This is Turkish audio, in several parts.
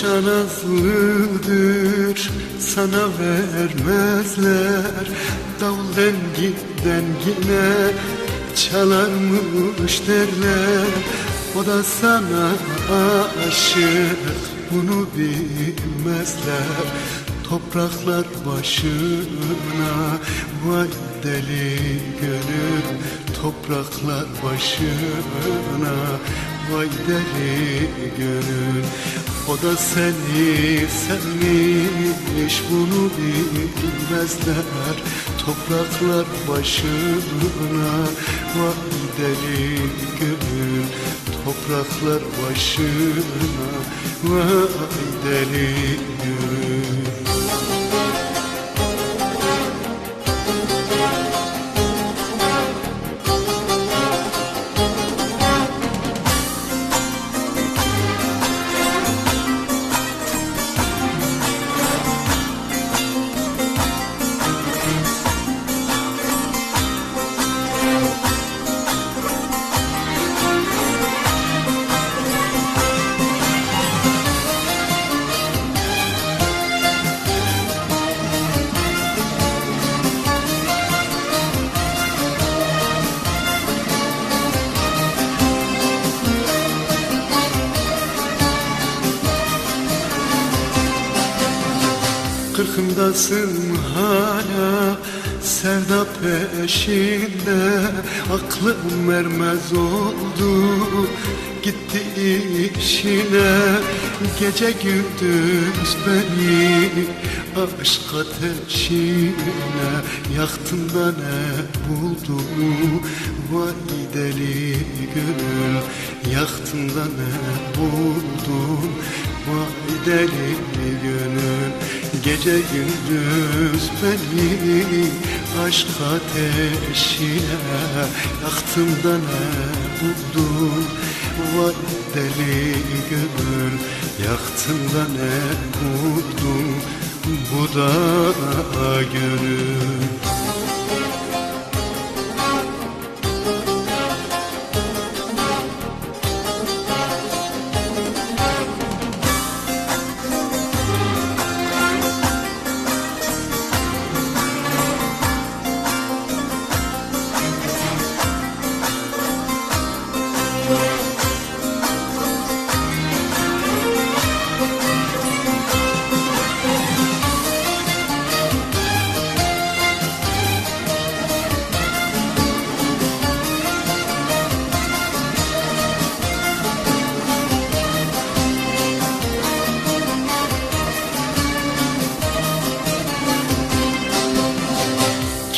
Çokça nazlıdır sana vermezler. Davul dengi dengine çalarmış derler. O da sana aşık bunu bilmezler. Topraklar başına vay deli gönül. Topraklar başına vay deli gönül O da seni sevmiş bunu bilmezler. Topraklar başına vay deli gönül Topraklar başına vay deli gönül Kırkındasın hala sevda peşinde Aklım ermez oldu. Gitti işine Gece gündüz beni aşk ateşine Yaktın da ne buldum vay deli gönül Yaktın da ne buldum vay deli gönül Gece gündüz beni aşk ateşine Yaktın da ne buldum vay deli gönül Yaktın da ne buldum bu da gönül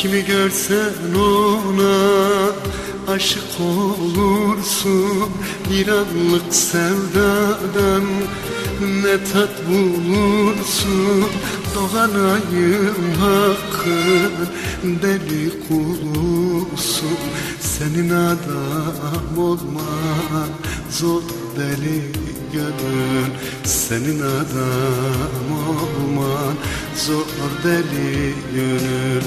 Kimi görsen ona aşık olursun. Bir anlık sevdadan ne tat bulursun? Doğan ayın hakkın deli kulusun. Senin adam olman zor deli gönül. Senin adam olman zor deli gönül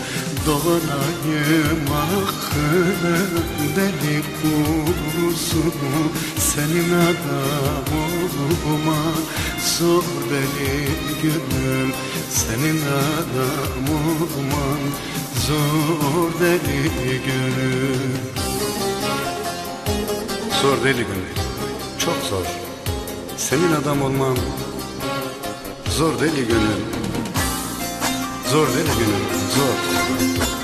Doğanayım hakkın deli kuzusu Senin adam olman zor deli gönül Senin adam olman zor deli gönül Zor deli gönül. Çok zor. Senin adam olman zor deli gönül. Zor deli gönül. Zor.